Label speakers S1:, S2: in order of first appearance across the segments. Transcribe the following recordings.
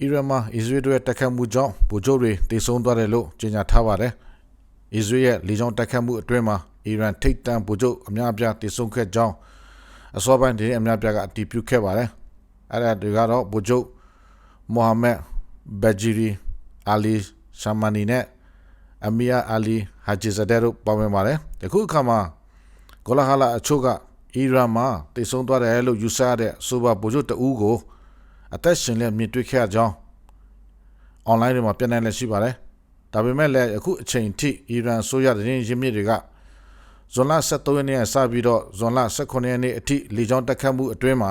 S1: အီရန်မှာအစ္စရေးတို့ရဲ့တိုက်ခတ်မှုကြောင့်ဗိုလ်ချုပ်တွေတေဆုံးသွားတယ်လို့ကြေညာထားပါတယ်။အစ္စရေးရဲ့လေကြောင်းတိုက်ခတ်မှုအတွင်းမှာအီရန်ထိပ်တန်းဗိုလ်ချုပ်အများအပြားတေဆုံးခဲ့ကြောင်းအစောပိုင်းတည်းအများအပြားကအတည်ပြုခဲ့ပါတယ်။အဲ့ဒါတွေကတော့ဗိုလ်ချုပ်မိုဟာမက်ဘဂျီရီအာလီရှာမနီနဲ့အမီယာအာလီဟာဂျီဇဒဲတို့ပါဝင်ပါတယ်။ဒီခုအခါမှာဂိုလာဟာလာအချို့ကအီရန်မှာတေဆုံးသွားတယ်လို့ယူဆရတဲ့ဆိုပါဗိုလ်ချုပ်တအူးကို အသက်ရှင်လက်မြင်တွေ့ခဲ့ကြောင်း online တွေမှာပြန့်နှံ့လက်ရှိပါတယ်။ဒါပေမဲ့လည်းအခုအချိန်ထိအီရန်ဆိုရတဲ့ရင်းမြစ်တွေကဇွန်လ23ရက်နေ့ကစပြီးတော့ဇွန်လ18ရက်နေ့အထိလေကြောင်းတက်ခတ်မှုအတွင်းမှာ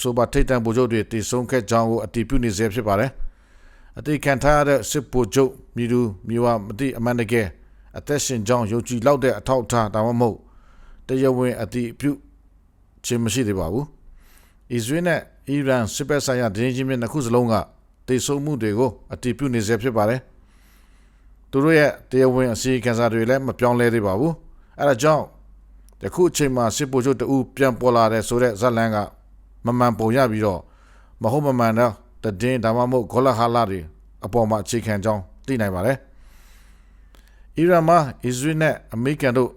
S1: ဆိုပါထိတ်တန့်ဗိုလ်ချုပ်တွေတည်ဆုံခဲ့ကြောင်းကိုအတည်ပြုနေစေဖြစ်ပါတယ်။အတိခံထားရတဲ့စစ်ဗိုလ်ချုပ်မြူမြူဝမတိအမန်တကယ်အသက်ရှင်ကြောင်းယုံကြည်လောက်တဲ့အထောက်အထားဒါမှမဟုတ်တရားဝင်အတည်ပြုခြင်းမရှိသေးပါဘူး။ အစ္စရေးနဲ့အီရန်စစ်ဘက်ဆိုင်ရာဒင်းချင်းမြစ်နှစ်ခုစလုံးကတည်ဆုံမှုတွေကိုအတည်ပြုနေစေဖြစ်ပါတယ်။သူတို့ရဲ့တရားဝင်အစီအကံစာတွေလည်းမပြောင်းလဲသေးပါဘူး။အဲဒါကြောင့်ယခုအချိန်မှာစစ်ဗိုလ်ချုပ်တဦးပြန်ပေါ်လာတဲ့ဆိုတဲ့ဇက်လန်ကမမှန်ပုံရပြီးတော့မဟုတ်မမှန်တော့တည်င်းဒါမှမဟုတ်ဂေါလဟာလာတွေအပေါ်မှာအခြေခံကြောင်းသိနိုင်ပါတယ်။အီရန်မှာအစ္စရေးနဲ့အမေရိကန်တို့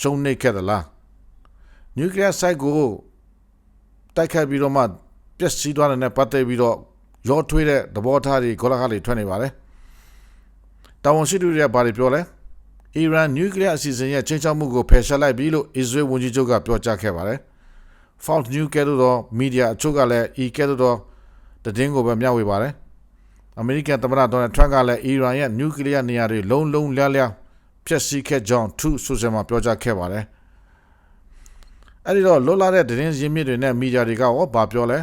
S1: ရှုံးနေခဲ့သလား။နျူကလ িয়ার စိုက်ကို တိုက်ခတ်ပြီးတော့မှပျက်စီးသွားတဲ့နဲ့ပတ်သက်ပြီးတော့ရောထွေးတဲ့သဘောထားတွေဂေါလဟာတွေထွက်နေပါတယ်။တာဝန်ရှိသူတွေကဘာတွေပြောလဲ။အီရန်နျူကလ িয়ার အစီအစဉ်ရဲ့ချင်းချောက်မှုကိုဖယ်ရှားလိုက်ပြီလို့အစ္စရေးဝန်ကြီးချုပ်ကပြောကြားခဲ့ပါတယ်။ Fox News ကဲ့သို့သောမီဒီယာအချို့ကလည်းဤကဲ့သို့သောသတင်းကိုပဲမျှဝေပါတယ်။အမေရိကန်သမ္မတဒေါ်နယ်ထရန့်ကလည်းအီရန်ရဲ့နျူကလ িয়ার နေရာတွေလုံးလုံးလျားလျားဖျက်ဆီးခဲ့ကြောင်းသူဆိုဆယ်မှာပြောကြားခဲ့ပါတယ်။ အဲ့ဒီတော့လွတ်လာတဲ့သတင်းရင်းမြစ်တွေနဲ့မီဒီယာတွေကရောဘာပြောလဲ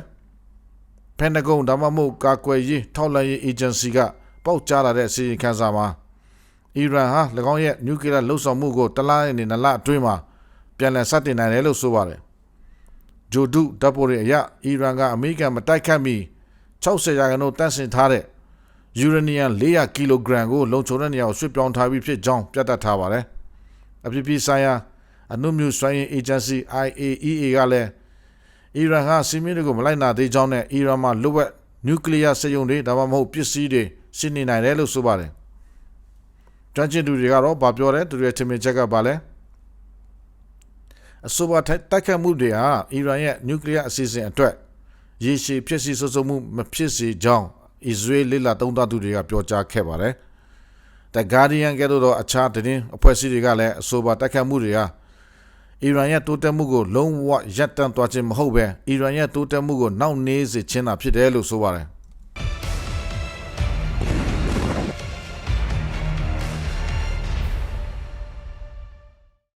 S1: ။ပန်တဂွန်ဒါမှမဟုတ်ကာကွယ်ရေးထောက်လှမ်းရေးအေဂျင်စီကပေါက်ကြားလာတဲ့အစီရင်ခံစာမှာအီရန်ဟာ၎င်းရဲ့နျူကလ িয়ার လှုပ်ဆောင်မှုကိုတလားနဲ့နလအတွင်းမှာပြန်လည်စတင်နိုင်တယ်လို့ဆိုပါတယ်။ဂျိုဒုတပ်ပေါ်ရဲ့အရအီရန်ကအမေရိကန်မတိုက်ခတ်မီ60ရာခိုင်နှုန်းတန့်စင်ထားတဲ့ယူရေနီယံ400ကီလိုဂရမ်ကိုလုံခြုံတဲ့နေရာကိုဆွပြောင်းထားပြီးဖြစ်ကြောင်းပြသထားပါတယ်။အပြစ်ပြဆိုင်ရာ အနုမြူစွမ်းရင်းအေဂျင်စီ IAEA ကလည်းအီရန်ဟာစီမင်းတွေကိုမလိုက်နာသေးကြောင်းနဲ့အီရန်မှာလွတ်ဝက်နျူကလ িয়ার စက်ရုံတွေဒါမှမဟုတ်ပစ္စည်းတွေရှိနေနိုင်တယ်လို့ဆိုပါတယ်။ကျွမ်းကျင်သူတွေကတော့ဗာပြောတယ်သူတွေထင်မြင်ချက်ကဗာလဲအဆိုပါတိုက်ခတ်မှုတွေဟာအီရန်ရဲ့နျူကလ িয়ার အစီအစဉ်အတွက်ရေရှည်ဖြစ်စီဆွဆုံမှုမဖြစ်စေကြောင်းအစ္စရေးလေလာတုံးသားသူတွေကပြောကြားခဲ့ပါတယ်။ The Guardian ကဲ့သို့သောအခြားသတင်းအဖွဲ့အစည်းတွေကလည်းအဆိုပါတိုက်ခတ်မှုတွေဟာ အီရန်ရဲ့တိုးတက်မှုကိုလုံးဝရပ်တန့်သွားခြင်းမဟုတ်ပဲအီရန်ရဲ့တိုးတက်မှုကိုနှောင့်နှေးစေခြင်းသာဖြစ်တယ်လို့ဆိုပါတယ်။